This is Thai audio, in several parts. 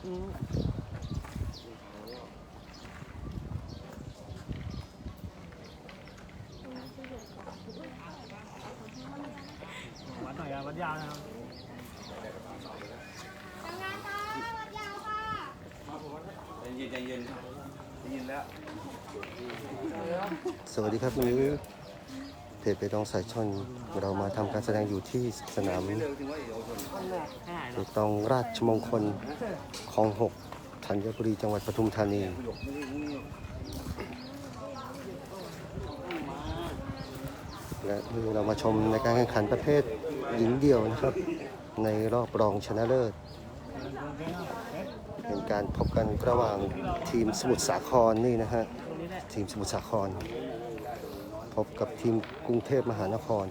วัดหน่อยอะวัดยาวนะครับทำงานค่ะวัดยาวค่ะใจเย็นใจเย็นใจเย็นแล้ว สวัสดีครับวันนี้ เพจไปตองสายชนเรามาทำการแสดงอยู่ที่สนามเรื่องถึงว่าเยาวชนเปตองราชมงคลคลองหกธัญบุรีจังหวัดปทุมธานีประโยคไม่ได้นี่และนี่เรามาชมในการแข่งขันประเภทหญิงเดี่ยวนะครับ ในรอบรองชนะเลิศเป็นการพบกันระหว่างทีมสมุทรสาครนี่นะฮะทีมสมุทรสาคร พบกับทีมกรุงเทพมหานคร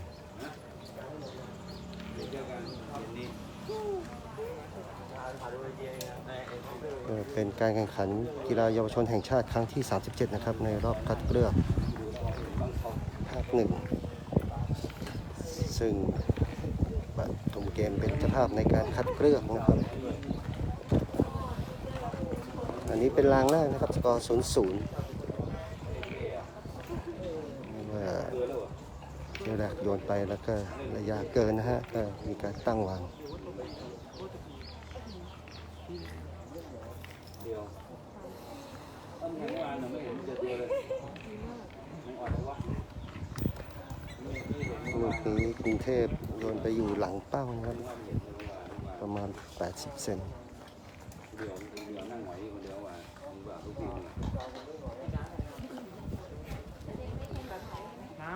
เป็นการแข่งขันกีฬาเยาวชนแห่งชาติครั้งที่ 37 นะครับ ในรอบคัดเลือกภาคหนึ่ง ซึ่งปฐมเกมเป็นเจ้าภาพในการคัดเลือกนะครับอันนี้เป็นรางแรกนะครับ สกอร์ 0 0ว่าเที่ ยนไปแล้วก็ระยะเกินนะฮะ ก็มีการตั้งวางลูกนี้กรุงเทพโยนไปอยู่หลังเป้านะครับ ประมาณ 80 เซนเดี๋ยวเดี๋ยวนั่งไหวคนเดียวว่ะมึงแบบทุกทีเนี่ย น้ำน้ำ ใครตกใคร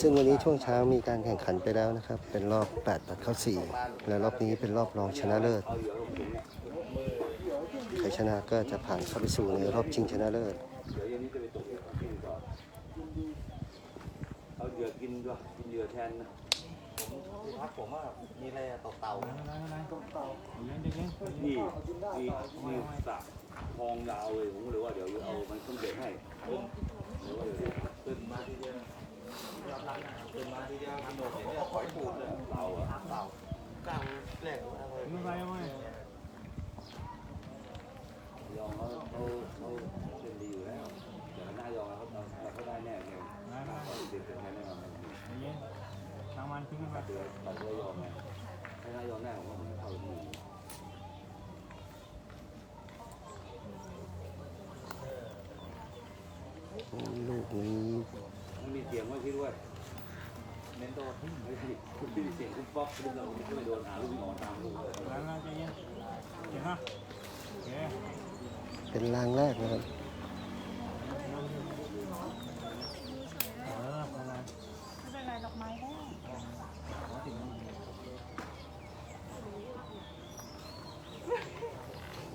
ซึ่งวันนี้ช่วงเช้ามีการแข่งขันไปแล้วนะครับ เป็นรอบ 8 ตัดเข้า 4 และรอบนี้เป็นรอบรองชนะเลิศเอาเหยื่อลงถุงเนี่ยใครชนะก็จะผ่านเข้าไปสู่ในรอบชิงชนะเลิศเดี๋ยวเย็นนี้จะไปตกที่ก่อนเอาเหยื่อกินด้วยกินเหยื่อแทนนะพักผมว่ามีอะไรอะตกเต่าอะไรอะไรเต่าเย็นเย็นนี่นี่นี่สระทองยาวเลยผมก็เลยว่าเดี๋ยวเอามันต้องเก็บให้ เดี๋ยวว่าเดี๋ยวขึ้นมาทีเดียวยอมรับนะตื่นมาทีเดียวมันโดเนี่ยคอยปูดเลยเราอะเต่ากลางแหลกมาเลยไม่ไปไม่ยอมเขาเขาเขาเล่นดีอยู่แล้วเดี๋ยวหน้ายองเขาเขาเขาได้แน่เลยเขาติดเป็นแน่แน่นอน เย็นทางมันทิ้งไป ตัดเดือตัดเดือยองไงถ้าหน้ายองแน่ผมว่าผมเข้าหนึ่ง ลูกนี้ มันมีเสียงไว้พี่ด้วยเน้นโดนไม่ใช่คุณ พี่เป๊อกคุณเราไม่โดนหาลูกนอนตามลูกแล้วใจเย็นเห็นปะโอเคเป็นรางแรกนะครับ เอออะไร ไม่เป็นไรดอกไม้ได้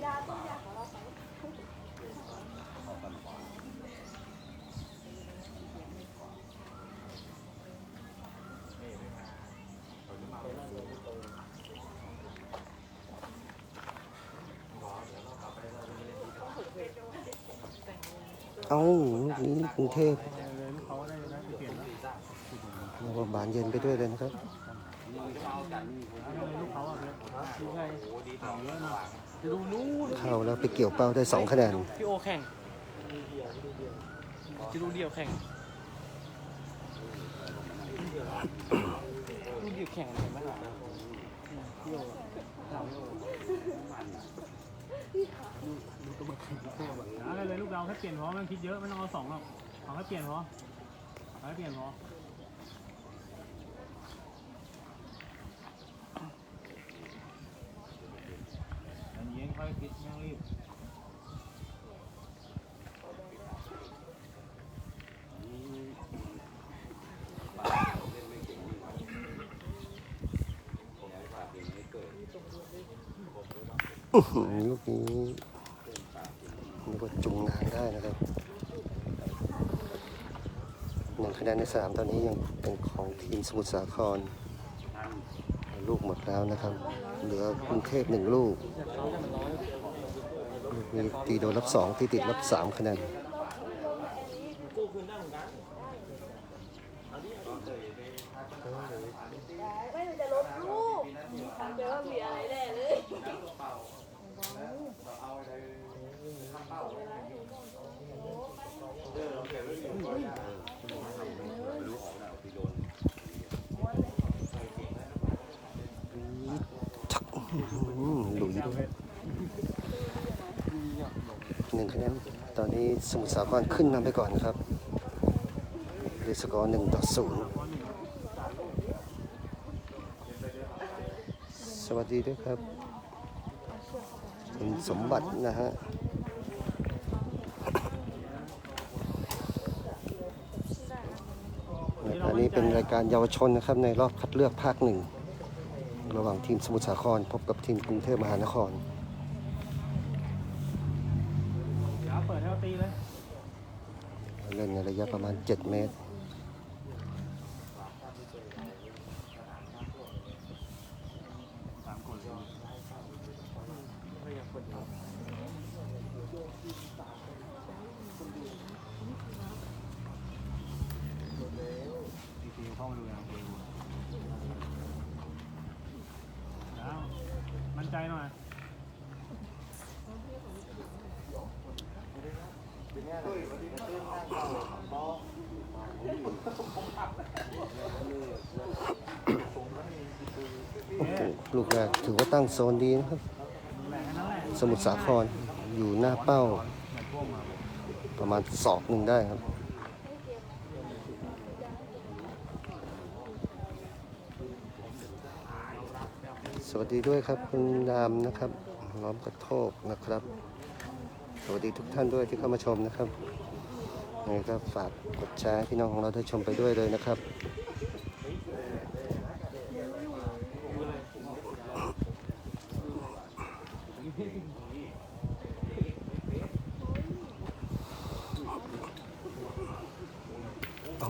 ยาต้องยาของเราไป เอ้าลูกนี้กรุงเทพเลยลูกเขาได้ได้เปลี่ยนแล้วแล้วก็บานเย็นไปด้วยเลยนะครับแล้วลูกเขาอะเลยดูไงห่างเยอะนะจะดูนู้นเข้าแล้วไปเกี่ยวเป้าได้2คะแนนพี่โอแข่งจะดูเดียวแข่งดูเดียวแข่งเห็นไหมล่ะพี่โอ อะไรเลยลูกเราแค่เปลี่ยนพอมันคิดเยอะไม่ต้องเอาสองหรอกเอาแค่เปลี่ยนพอเอาแค่เปลี่ยนพอใจเย็นค่อยคิดไม่ต้องรีบอื้อหือลูกนี้ กว่าจุงนางได้นะครับหนึ่งคะแนนในสนามตอนนี้ยังเป็นของทีมสมุทรสาคร ลูกหมดแล้วนะครับ เหลือกรุงเทพหนึ่งลูก มีตีโดนรับสองตีติดรับสามคะแนน ไม่มันจะลบรูปเดี๋ยวว่ามีอะไรแน่เลย อืม หลุยด้วยหนึ่งคะแนนตอนนี้สมุทรสาครขึ้นนำไปก่อนครับด้วยสกอร์หนึ่งต่อศูนย์สวัสดีด้วยครับคุณสมบัตินะฮะอันนี้เป็นรายการเยาวชนนะครับในรอบคัดเลือกภาคหนึ่ง ระหว่างทีมสมุทรสาคร พบกับทีมกรุงเทพมหานครเดี๋ยวเปิดให้เขาตีเลย เล่นในระยะประมาณ 7 เมตร สามคนเลยทีมเข้ามาดูนะแล้วมั่นใจหน่อย โอ้โหลู กแรกถือว่าตั้งโซนดีนะครับ สมุทรสาครอยู่หน้าเป้า ประมาณศอกหนึ่งได้ครับสวัสดีด้วยครับคุณดามนะครับล้อมกระโทกนะครับ สวัสดีทุกท่านด้วยที่เข้ามาชมนะครับยังไงก็ฝากกดแชร์ให้พี่น้องของเราได้ชมไปด้วยเลยนะครับ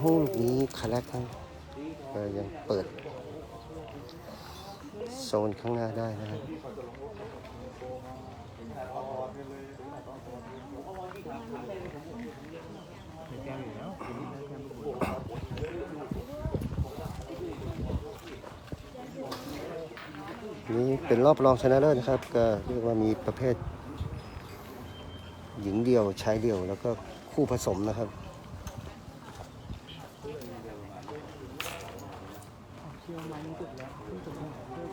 โอ้โหลูกนี้คาแรกทั้งก็ยังเปิด โซนข้างหน้าได้นะครับนี่เป็นรอบรองชนะเลิศนะครับ ก็เรียกว่ามีประเภท หญิงเดียวชายเดียวแล้วก็คู่ผสมนะครับ เชื่อไหมมันจุดแล้วจุดไหน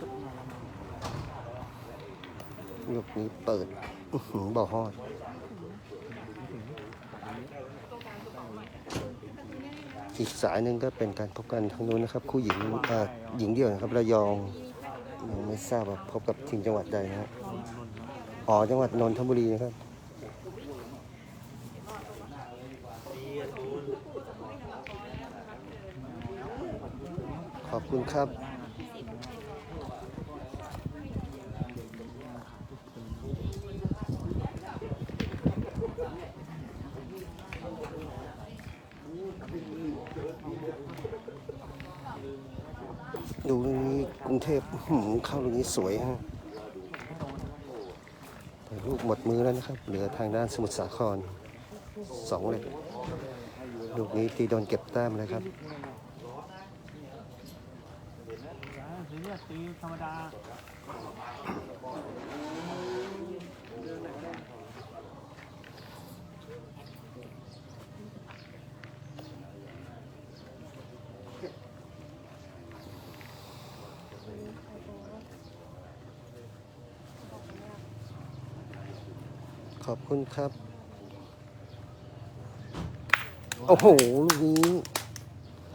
จุดไหนแล้วมั้ง ลูกนี้เปิดอื้อหือบ่อฮอด อีกสายหนึ่งก็เป็นการพบกันทางนู้นนะครับ คู่หญิงอ่อหญิงเดี่ยวนะครับระยองยังไม่ทราบว่าพบกับทีมจังหวัดใดนะครับอ๋อจังหวัดนนทบุรีนะครับขอบคุณครับ ดูตรงนี้กรุง เทพอื้อหือเข้าตรงนี้สวยฮะแต่ลูกหมดมือแล้วนะครับ เหลือทางด้านสมุทรสาครสองเลยลูกนี้ตีโดนเก็บแต้มเลยครับตีธรรมดา ขอบคุณครับ โอ้โห ลูกนี้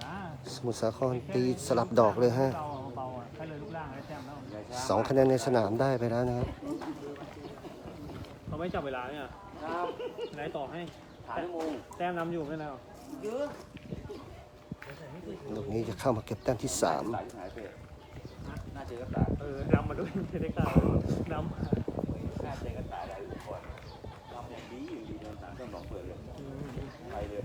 จ้าสมุทรสาครตีสลับดอกเลยฮะเบาเบาอะแค่เลยลูกล่างได้แต้มแล้วสองคะแนนในสนามได้ไปแล้วนะครับเขาไม่จับเวลาเนี่ยไหนต่อให้ถ่ายชั่วโมงแต้มนำอยู่ไม่แล้วลูกนี้จะเข้ามาเก็บแต้มที่สามตายที่หายไปน่าเจอก็ตายเออนำมาด้วยไม่ได้กล่าวนำ อยู่ดีโดนสามต้นหลอกเปิดเลยไปเลย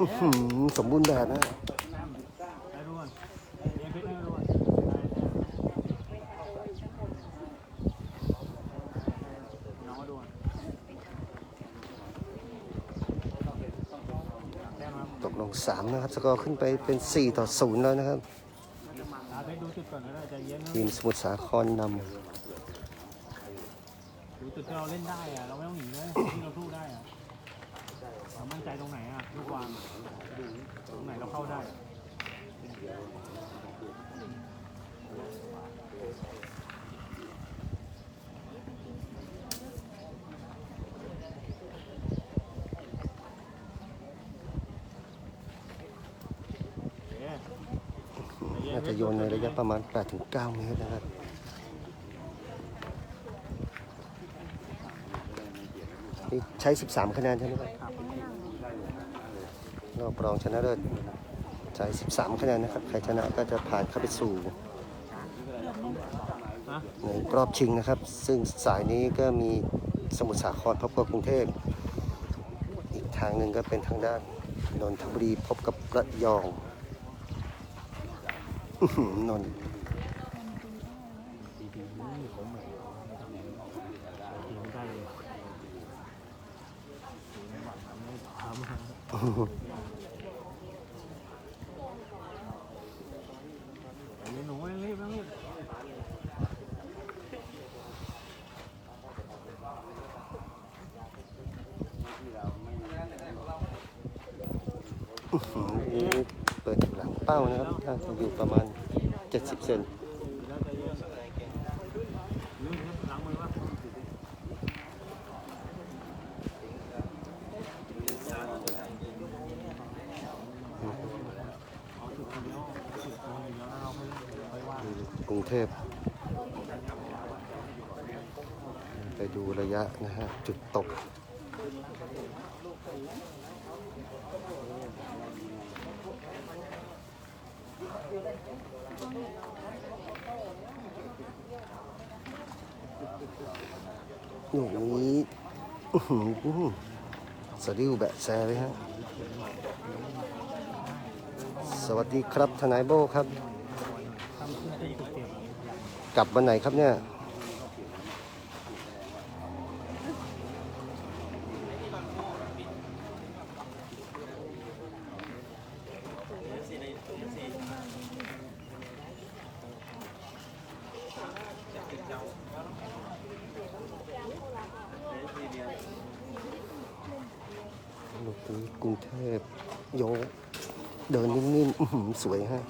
อื้อหือสมบูรณ์แบบนะได้รู้ก่อนเอ็มเพชรได้รู้ก่อนน้องมาดูก่อนแต้มครับตกลงสามนะครับ สกอร์ขึ้นไปเป็น 4 ต่อ 0 แล้วนะครับอาเพชรดูจุดก่อนก็ได้ใจเย็นนะทีมสมุทรสาครนดู เราเล่นได้อะเราไม่ต้องหนีเลยที่เราสู้ได้อะเรามั่นใจตรงไหนอะลูกวางตรงไหนเราเข้าได้น่าจะโยนในระยะประมาณ8-9เมตรนะครับ นี่ใช้ 13 คะแนนใช่ไหมครับรอบรองชนะเลิศใช้13 คะแนนนะครับ ใครชนะก็จะผ่านเข้าไปสู่ในรอบชิงนะครับ ซึ่งสายนี้ก็มีสมุทรสาครพบกับกรุงเทพ อีกทางหนึ่งก็เป็นทางด้านนนทบุรีพบกับระยองอื้อหือนนท์ ดีๆนี่ผมเหมือนทีมได้เลยไม่ถามฮะ อื้อ หนูรีบรีบเปิดหลังเป้านะครับน่าจะอยู่ประมาณ 70 เซน แล้วใจเย็นลืมนะล้างมือวะเอาจุดคนเดียวจุดคนเดียวแล้วเราค่อยค่อยว่าง กรุงเทพ ไปดูระยะนะฮะ จุดตก หนูนี้อื้อหือสดีอุแบะแซเลยฮะสวัสดีครับทนายโบครับ กลับวันไหนครับเนี่ย ลูกนี้กรุงเทพโยกเดินนิ่มๆอื้อหือ สวยฮะ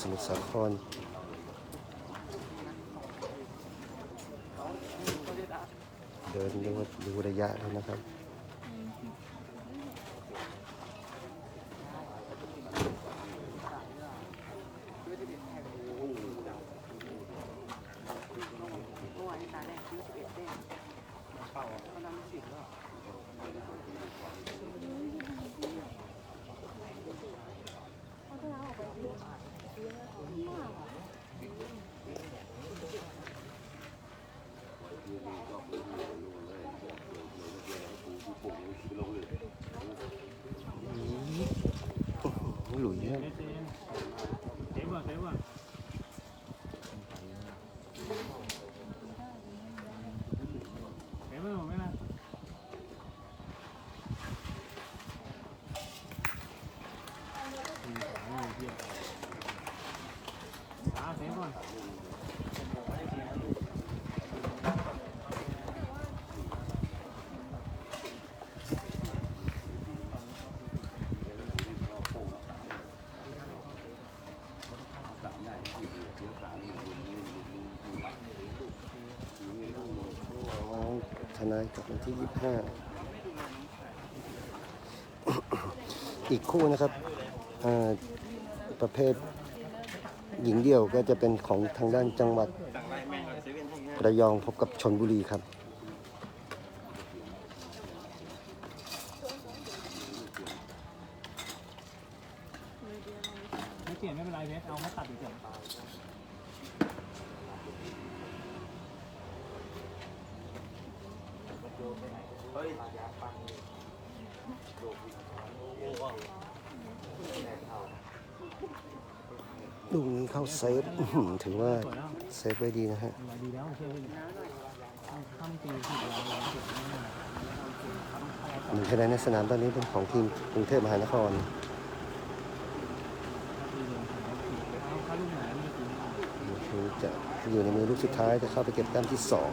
สมุทรสาครเดินดูดูระยะแล้วนะครับ หลุย เย็ ฮะ นเย็นเจ๊ก่อนเจ๊ก่อนเจ๊ไม่หมดไม่นะช้าเจ๊ก่อน อ๋อทนาย กับวันที่ 25 อีกคู่นะครับประเภทหญิงเดี่ยวก็จะเป็นของทางด้านจังหวัดระยองพบกับชนบุรีครับ ไม่เปลี่ยนไม่เป็นไรเพชรเอามาตัดเฉย ลูกนี้เข้าเซฟอื้อหือถือว่าเซฟไว้ดีนะฮะ ดีแล้วเชื่อพี่ข้ามตีผิดเราเราเก็บไม่ได้หนึ่งคะแนนในสนามตอนนี้เป็นของทีมกรุงเทพมหานครลูกไหนมีจริงลูกนี้จะอยู่ในมือลูกสุดท้ายจะเข้าไปเก็บแต้มที่สอง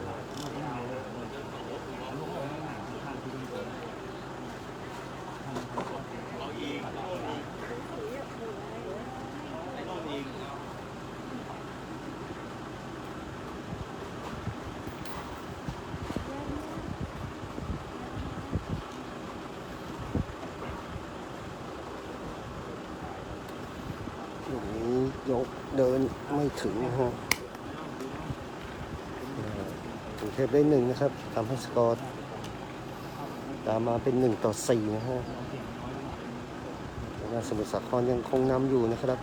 เยก เดินไม่ถึงนะฮะกรุงเทพได้หนึ่งนะครับทำให้สกอร์ตามมาเป็นหนึ่งต่อสี่นะฮะงานสมุทรสาครยังคงนำอยู่นะครับ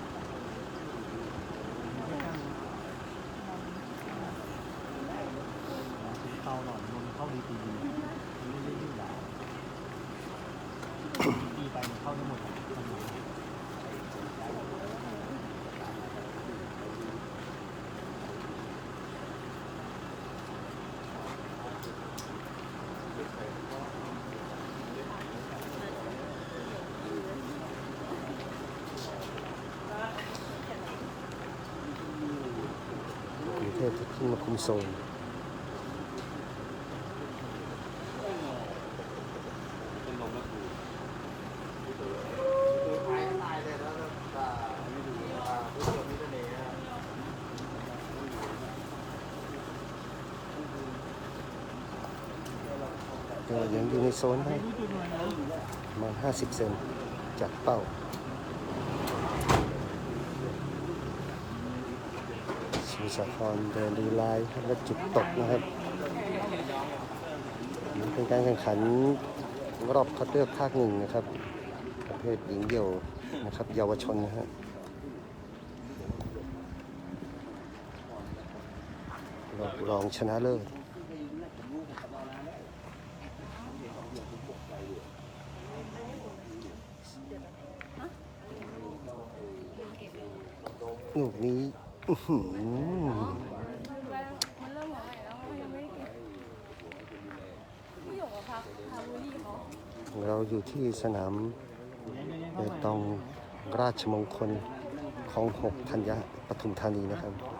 เข้าหน่อยมันเข้าดีดีมันไม่ได้ยืดยาวดีไปมันเข้าได้หมดอะทำไม กรุงเทพจะขึ้นมาคุม โซนท้ายตายเลยแล้วก็ไม่ดูผู้ชมนี่ก็เนี่ยก็ยังอยู่ในโซนได้รู้จุดหน่อยนะประมาณ50 เซนจากเป้า สมุทรสาครเดินดูลายครับและจุดตกนะครับเป็นการแข่งขันรอบคัดเลือกภาคหนึ่งนะครับ ประเภทหญิงเดี่ยวนะครับ เยาวชนนะฮะรอบรองชนะเลิศลูกนี้ เราอยู่ที่สนามเบตองราชมงคลของหกธัญญะปทุมธานีนะครับ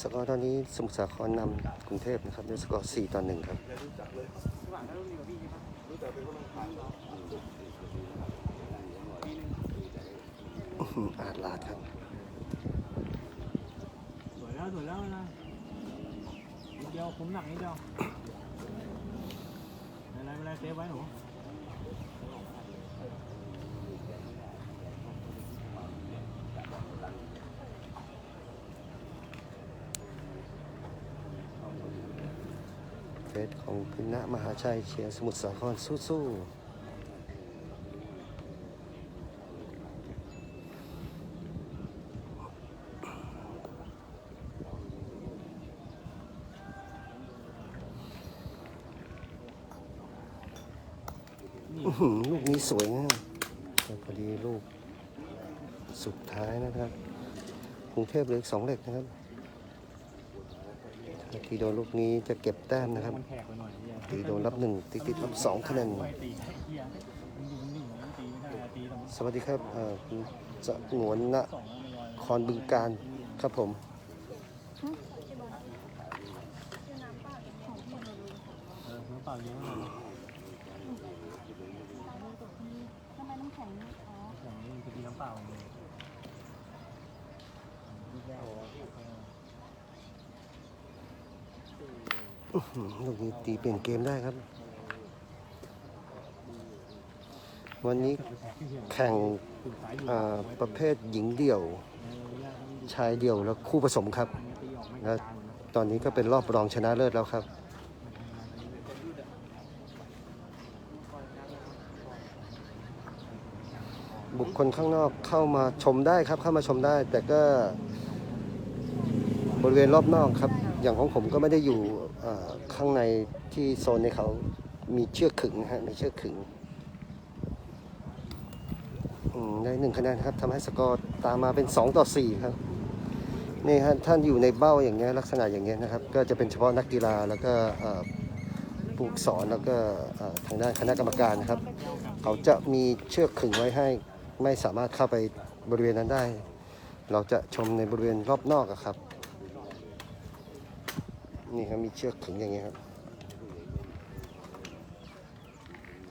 สกอร์ตอนนี้สมุทรสาครนำกรุงเทพนะครับด้วยสกอร์4ต่อ1ครับอาจลาดครับสวยแล้วสวยแล้วนะเดียวคุ้มหนักนิดเดียวไม่เป็นไรไม่เป็นไรเซฟไว้หนู ของพิณะมหาชัยเชียร์สมุทรสาครสู้ๆลูกนี้สวยนะแต่พอดีลูกสุดท้ายนะครับ กรุงเทพเหลืออีกสองเหล็กนะครับ ตีโดนลูกนี้จะเก็บแต้มนะครับ ตีโดนรับหนึ่งตีติดรับสองคะแนนสวัสดีครับคุณหงวนนะคอนบึงการครับผม เออน้ำเปล่าเยอะมาก ทำไมน้ำแข็งอ๋อ อย่างนี้มันจะมีน้ำเปล่าเลยลูกแก้วเออ อื้อหือลูกนี้ ตีเปลี่ยนเกมได้ครับ วันนี้แข่งประเภทหญิงเดี่ยว ชายเดี่ยวและคู่ผสมครับแล้วตอนนี้ก็เป็นรอบรองชนะเลิศแล้วครับบุคคลข้างนอกเข้ามาชมได้ครับเข้ามาชมได้ แต่ก็บริเวณรอบนอกครับ อย่างของผมก็ไม่ได้อยู่ ข้างในที่โซนในเขามีเชือกขึงนะฮะมีเชือกขึงได้หนึ่งคะแนนครับทำให้สกอร์ตามมาเป็น 2 ต่อ 4 ครับนี่ฮะท่านอยู่ในเบ้าอย่างเงี้ยลักษณะอย่างเงี้ยนะครับ ก็จะเป็นเฉพาะนักกีฬาแล้วก็เอ่อผู้ฝึกสอนแล้วก็ทางด้านคณะกรรมการนะครับ เขาจะมีเชือกขึงไว้ให้ไม่สามารถเข้าไปบริเวณนั้นได้ เราจะชมในบริเวณรอบนอกครับ นี่ครับมีเชือกขึงอย่างเงี้ยครับ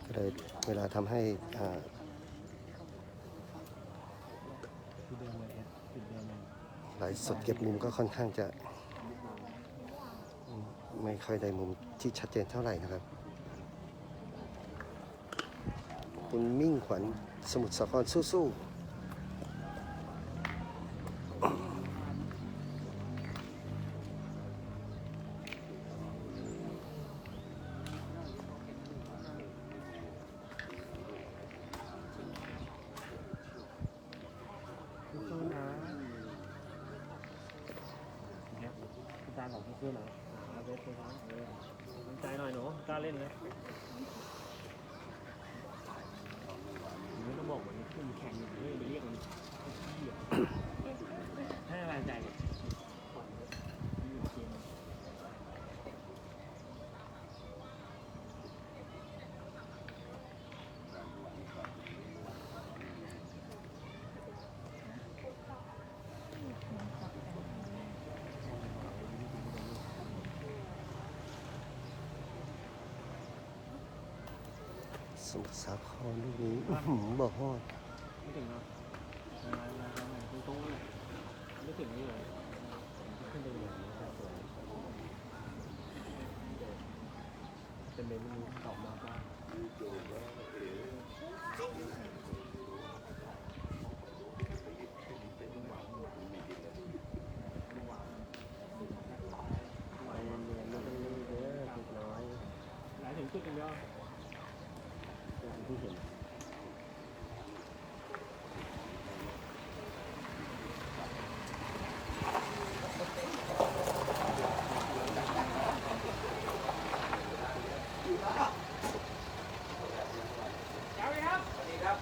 ก็เลยเวลาทำให้อ่าที่เดิมเลยเอสดเดิมเลยสดเก็บมุมก็ค่อนข้างจะไม่ค่อยได้มุมที่ชัดเจนเท่าไหร่นะครับ คุณมิ่งขวัญสมุทรสาครสู้ๆ สมุทรสาครลูกนี้อื้อหือบ่ฮอดไม่ถึงเนาะมามามามาตรงๆเลยไม่ถึงนี่เลยขึ้นไปเลยเป็นเมนูออกมาบ้าง หลายถึงจุดกันเดียวที่เห็น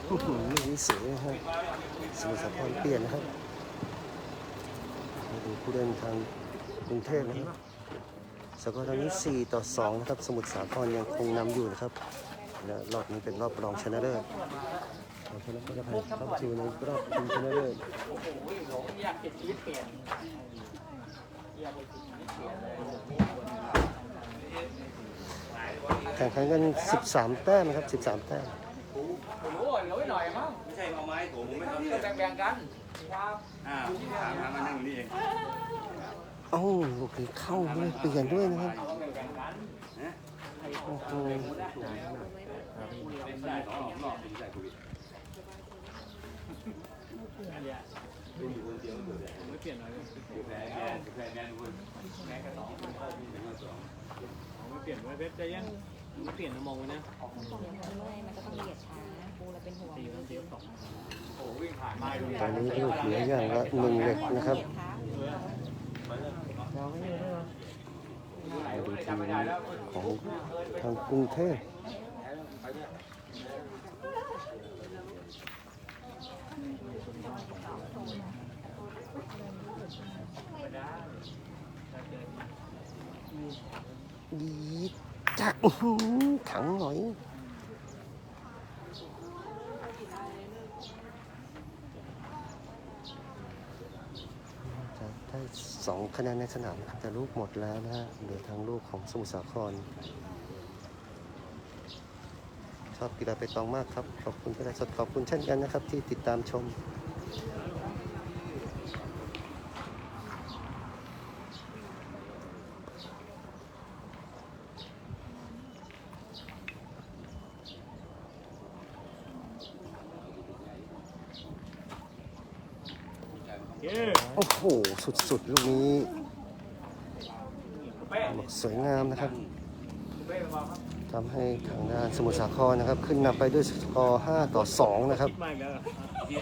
อื้อหือลูกนี้สวยนะครับ สมุทรสาครเปลี่ยนนะครับดูผู้เล่นทางกรุงเทพนะครับสกอร์ตอนนี้ 4 ต่อ 2 นะครับ สมุทรสาครยังคงนำอยู่นะครับ และรอบนี้เป็นรอบรองชนะเลิศเราชนะก็จะผ่านเข้าสู่ในรอบชิงชนะเลิศแข่งขันกัน 13 แต้มนะครับ 13 แต้ม โอ้ยเหลือไว้หน่อยมั้งไม่ใช่เอาไม้ผมผมไม่เท่าทำที่นี่แบ่งๆกันครับอ่าถามมานั่งอยู่นี่เองเอ้าลูกนี้เข้าด้วยเปลี่ยนด้วยนะครับแบ่งๆกันนะโอ้โหเป็นได้สองรอบรอบเป็นได้คุยเป็นอยู่คนเดียวเลยผมไม่เปลี่ยนหน่อยเลยแพ้แพ้แพ้แพ้ทุกคนแพ้กันสองเป็นกันสองผมไม่เปลี่ยนไว้เว็บใจยังไม่เปลี่ยนนะมองไว้นะไม่มันก็ต้องละเอียดช้าปู เราเป็นห่วงตีมันตีสองโอ้วิ่งผ่านมาดูตอนนี้ลูกเหลืออย่างละหนึ่งเหล็กนะครับละเอียดช้าเราไม่เยอะด้วยมาดูทีมของทางกรุงเทพดีจักอื้อหือถังหน่อย จะได้สอง คะแนนในสนามนะครับแต่ลูกหมดแล้วนะฮะเหลือทางลูกของสมุทรสาคร ชอบกีฬาไปตองมากครับ ขอบคุณกีฬาสดขอบคุณเช่นกันนะครับ ที่ติดตามชม เย้ โอ้โห สุดๆ ลูกนี้สวยงามนะครับทำให้ทางด้านสมุทรสาครนะครับ ขึ้นนำไปด้วยสกอร์ 5 ต่อ 2 นะครับคิดมากแล้วเดี๋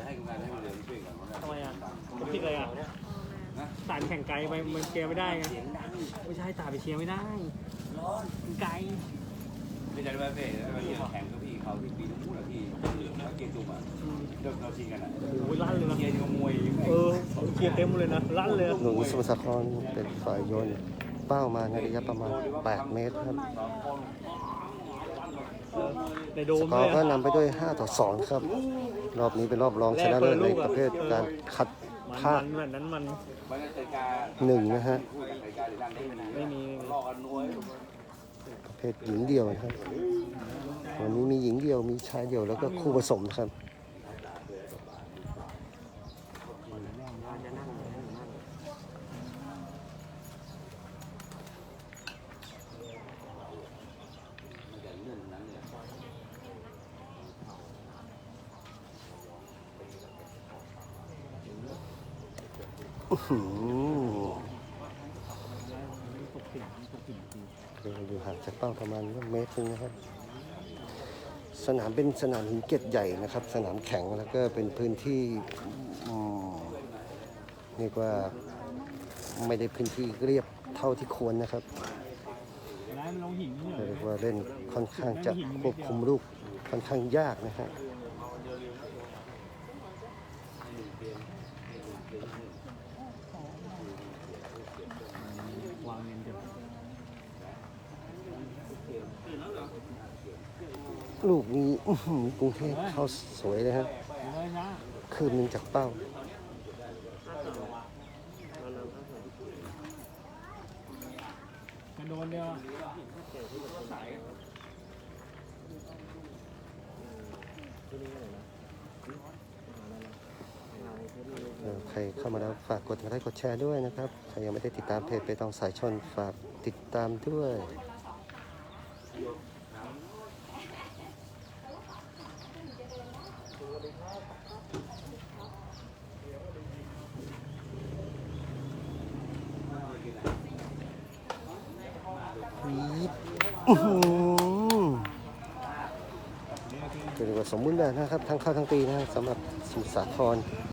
ยวให้กำลังให้มันเดินช่วยกันทำไมอะผมคิดอะไรอะสารแข่งไกลไปมันเชียร์ไม่ได้ไงไม่ใช่ตาไปเชียร์ไม่ได้ร้อนไกลไม่ใช่ว่าเฟ่แล้วเรียนแข่งกับพี่เขาที่ปีนู้นอะพี่ เกียร์จุ่มอะเดินเราชิงกันอะโอ้ยลั่นเลยนะเกียร์ที่มวยเออเชียร์เต็มเลยนะลั่นเลยหนุนสมุทรสาครเป็นฝ่ายโยนเป้ามาในระยะประมาณ 8 เมตรครับสกอร์ก็นำไปด้วย 5 ต่อ 2 ครับ รอบนี้เป็นรอบรองชนะเลิศในประเภทการคัดภาคหนึ่งนะฮะไม่มี เภทหญิงเดี่ยวนะครับวันนี้มีหญิงเดี่ยวมีชายเดี่ยวแล้วก็คู่ผสมครับอื้ อหือยู่ห่างจากเป้าประมาณเมตรนึงนะครับ สนามเป็นสนามหินเกล็ดใหญ่นะครับ สนามแข็งแล้วก็เป็นพื้นที่เรียกว่าไม่ได้พื้นที่เรียบเท่าที่ควรนะครับหินนี่เรอเรียกว่าเล่นค่อนข้างจะควบคุมลูกค่อนข้างยากนะฮะ วางเงินเดี๋ยว ลูกนี้อื้อหือกรุงเทพเข้าสวยเลยฮะเลยนะคืบหนึงจากเป้า กระโดนเดียวเอ่อใครเข้ามาแล้วฝากกดไลค์กดแชร์ด้วยนะครับ ใครยังไม่ได้ติดตามเพจไปตองสายชนฝากติดตามด้วย ปี๊บอื้อหือถือว่าสมบูรณ์แบบ นะครับทั้งเข้าทั้งตีนะสำหรับสมุทรสาคร